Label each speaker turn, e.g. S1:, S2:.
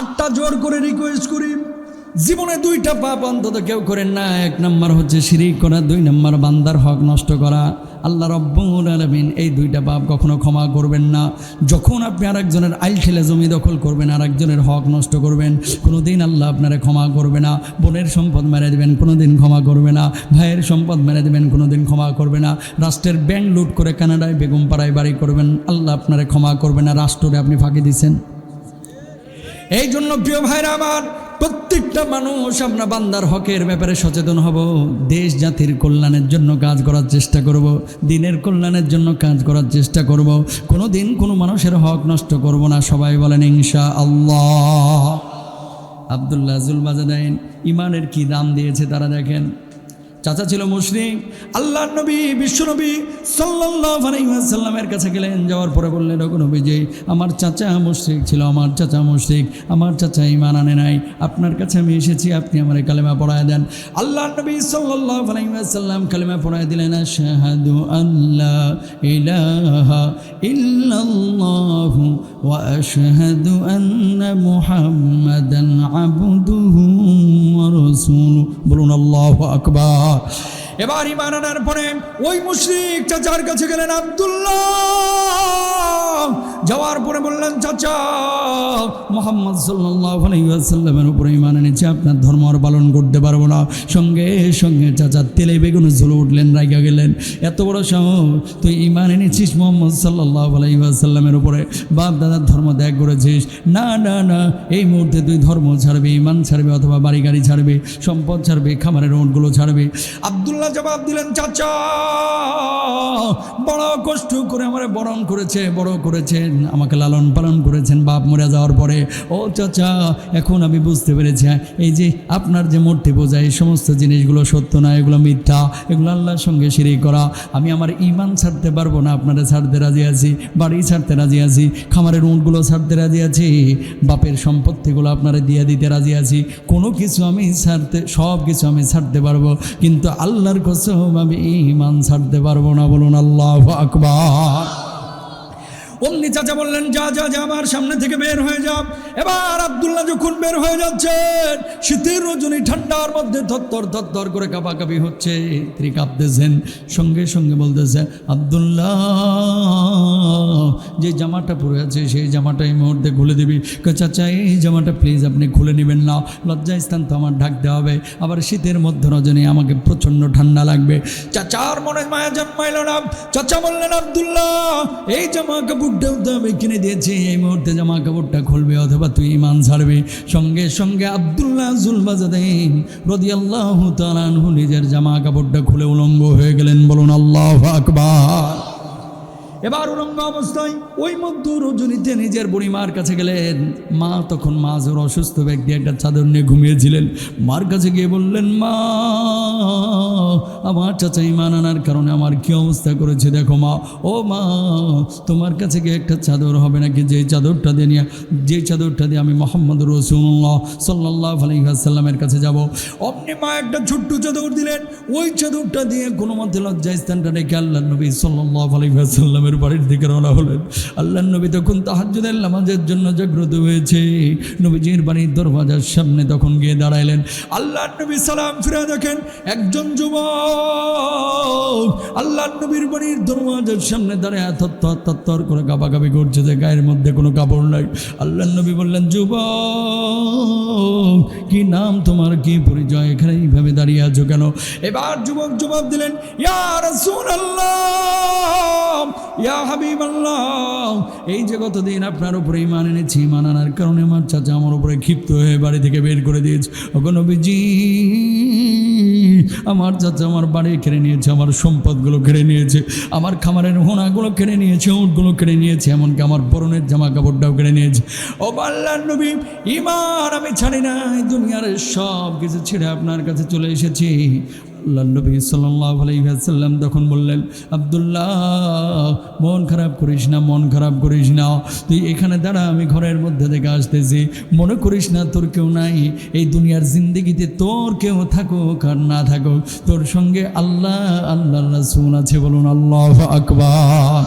S1: হাতটা জোর করে রিকোয়েস্ট করি। জীবনে দুইটা পাপ অন্তত কেউ করেন না। এক নাম্বার হচ্ছে শিরিক করা, দুই নাম্বার বান্দার হক নষ্ট করা। আল্লাহ রব্বুল আলমিন এই দুইটা পাপ কখনো ক্ষমা করবেন না। যখন আপনি আরেকজনের আইল ঠেলে জমি দখল করবেন, আরেকজনের হক নষ্ট করবেন কোনো দিন আল্লাহ আপনারে ক্ষমা করবে না। বোনের সম্পদ মেরে দেবেন কোনো দিন ক্ষমা করবে না। ভাইয়ের সম্পদ মেরে দেবেন কোনো দিন ক্ষমা করবে না। রাষ্ট্রের ব্যাংক লুট করে কানাডায় বেগম পাড়ায় বাড়ি করবেন, আল্লাহ আপনারে ক্ষমা করবে না। রাষ্ট্রে আপনি ফাঁকি দিচ্ছেন। এই জন্য প্রিয় ভাইরা আমার, প্রত্যেকটা মানুষ আমরা বান্দার হকের ব্যাপারে সচেতন হব। দেশ জাতির কল্যাণের জন্য কাজ করার চেষ্টা করব, দিনের কল্যাণের জন্য কাজ করার চেষ্টা করব। কোনো দিন কোনো মানুষের হক নষ্ট করব না, সবাই বলেন ইনশা আল্লাহ আবদুল্লাহ জুল জুলবাজাদাইন ইমানের কি দাম দিয়েছে তারা দেখেন। চাচা ছিল মুসলিম আল্লাহ নবী বিশ্বনবী আলাইহি কাছে গেলেন, যাওয়ার পরে বললেন, ওগো যে আমার চাচা মুশরিক ছিল, আমার চাচা মুশরিক, আমার চাচা ইমান আনে নাই। আপনার কাছে আমি এসেছি, আপনি আমার কালেমা পড়ায় দেন। আল্লাহ নবী সাল্লাল্লাহু আলাইহি ওয়াসাল্লাম কালেমা পড়ায় দিলেন, আশহাদু আল্লা ইলাহা আন্না মুহাম্মাদান আল্লাহু এবার ইমান আনার পরে ওই মুশ্রিকটা যার কাছে গেলেন আব্দুল্লাহ। যাওয়ার পরে বললেন, চাচা, মোহাম্মদ ওয়াসাল্লামের উপরে ইমান এনেছে, আপনার ধর্ম আর পালন করতে পারব না। সঙ্গে সঙ্গে চাচা তেলে বেগুনে ঝুলে উঠলেন, রাইগা গেলেন। এত বড় সাহস, তুই ইমান এনেছিস মোহাম্মদ ওয়াসাল্লামের উপরে? বাপ দাদার ধর্ম ত্যাগ করেছিস? না না না, এই মুহূর্তে তুই ধর্ম ছাড়বি ইমান ছাড়বে, অথবা বাড়ি গাড়ি ছাড়বে, সম্পদ ছাড়বে, খামারের ওটগুলো ছাড়বে। আব্দুল্লাহ জবাব দিলেন, চাচা, বড় কষ্ট করে আমার বরণ করেছে, বড় করেছেন আমাকে লালন পালন করেছেন বাপ মরে যাওয়ার পরে। ও চাচা এখন আমি বুঝতে পেরেছি হ্যাঁ, এই যে আপনার যে মূর্তি বোঝা এই সমস্ত জিনিসগুলো সত্য না এগুলো মিথ্যা এগুলো আল্লাহর সঙ্গে সিঁড়ি করা। আমি আমার ইমান ছাড়তে পারব না আপনারা ছাড়তে রাজি আছি বাড়ি ছাড়তে রাজি আছি খামারের উঁটগুলো ছাড়তে রাজি আছি বাপের সম্পত্তিগুলো আপনারা দিয়ে দিতে রাজি আছি। কোনো কিছু আমি ছাড়তে সব কিছু আমি ছাড়তে পারব কিন্তু আল্লাহর কসম আমি ইমান ছাড়তে পারব না বলুন আল্লাহ আকবার। অমনি চাচা বললেন, যা যা যা আমার সামনে থেকে বের হয়ে যাব এবার আব্দুল্লাহ যখন বের হয়ে যাচ্ছেন, শীতের রজনী ঠান্ডার মধ্যে থরথর থরথর করে কাঁপাকাঁপি হচ্ছে। তিনি কাঁপতেছেন, সঙ্গে সঙ্গে বলতেছে আব্দুল্লাহ, যে জামাটা পরে আছে, সেই জামাটা এই মুহূর্তে খুলে দিবি। চাচা, এই জামাটা প্লিজ আপনি খুলে নেবেন না। লজ্জায় স্থান তো আমার ঢাকতে হবে। আবার শীতের মধ্যে রজনী আমাকে প্রচণ্ড ঠান্ডা লাগবে। চাচার মনে মায়া জন্মাইল না। চাচা বললেন, আব্দুল্লাহ, এই জামা কাপড়টাও তো আমি কিনে দিয়েছি। এই মুহূর্তে জামা কাপড়টা খুলবে অথবা তুই ইমান ছাড়বে। সঙ্গে সঙ্গে আবদুল্লাহ জুলবাজাদিন রদি আল্লাহ তালানহু নিজের জামা কাপড়টা খুলে উলম্ব হয়ে গেলেন। বলুন, আল্লাহ আকবার। এবার উলঙ্গ অবস্থায় ওই মধ্য রজনীতে নিজের বুড়িমার কাছে গেলেন। মা তখন মা জোর অসুস্থ ব্যক্তি একটা চাদর নিয়ে ঘুমিয়েছিলেন। মার কাছে গিয়ে বললেন, মা, আমার চাচা ইমান আনার কারণে আমার কী অবস্থা করেছে দেখো মা। ও মা, তোমার কাছে গিয়ে একটা চাদর হবে নাকি? যে চাদরটা দিয়ে নিয়ে যে চাদরটা দিয়ে আমি মোহাম্মদ রসুল্লাহ সাল্লাহ আলহিহাসাল্লামের কাছে যাব। অমনি মা একটা ছোট্ট চাদর দিলেন। ওই চাদরটা দিয়ে কোনো মধ্যে লজ্জা স্থানটা রেখে আল্লাহ নবী সাল্লাহ আলহিহাসাল্লামের বাড়ির দিকে রওনা হলেন। আল্লাহ নবী তখন তাহাজুদের নামাজের জন্য জাগ্রত হয়েছে। নবীজির বাড়ির দরওয়াজার সামনে তখন গিয়ে দাঁড়াইলেন। আল্লাহ নবী সালাম ফিরে দেখেন একজন যুবক। আল্লাহ নবীর বাড়ির দরওয়াজার সামনে দাঁড়ায় থর থর করে গাবাগাবি করছে যে গায়ের মধ্যে কোনো কাপড় নাই। আল্লাহ নবী বললেন, যুবক, কি নাম তোমার? কি পরিচয়? এখানে এইভাবে দাঁড়িয়ে আছো কেন? এবার যুবক জবাব দিলেন, ইয়া রাসূলুল্লাহ ইয়া এই যে গতদিন আপনার উপরে ইমান এনেছি ইমান আনার কারণে আমার চাচা আমার উপরে ক্ষিপ্ত হয়ে বাড়ি থেকে বের করে দিয়েছে। ওগো নবীজি, আমার চাচা আমার বাড়ি কেড়ে নিয়েছে, আমার সম্পদগুলো কেড়ে নিয়েছে, আমার খামারের হোনাগুলো কেড়ে নিয়েছে, উঁটগুলো কেড়ে নিয়েছে, এমনকি আমার বরণের জামা কাপড়টাও কেড়ে নিয়েছে। ও আল্লাহ নবী ইমান আমি ছাড়ি নাই, দুনিয়ার সব কিছু ছেড়ে আপনার কাছে চলে এসেছি। আল্লাহ নবী সাল্লাম তখন বললেন, আবদুল্লাহ, মন খারাপ করিস না, মন খারাপ করিস না। তুই এখানে দাঁড়া, আমি ঘরের মধ্যে থেকে আসতেছি। মনে করিস না, তোর কেউ নাই। এই দুনিয়ার জিন্দিগিতে তোর কেউ থাকুক আর না থাকুক। তোর সঙ্গে আল্লাহ আল্লাহ রাসুন আছে বলুন, আল্লাহ আকবর।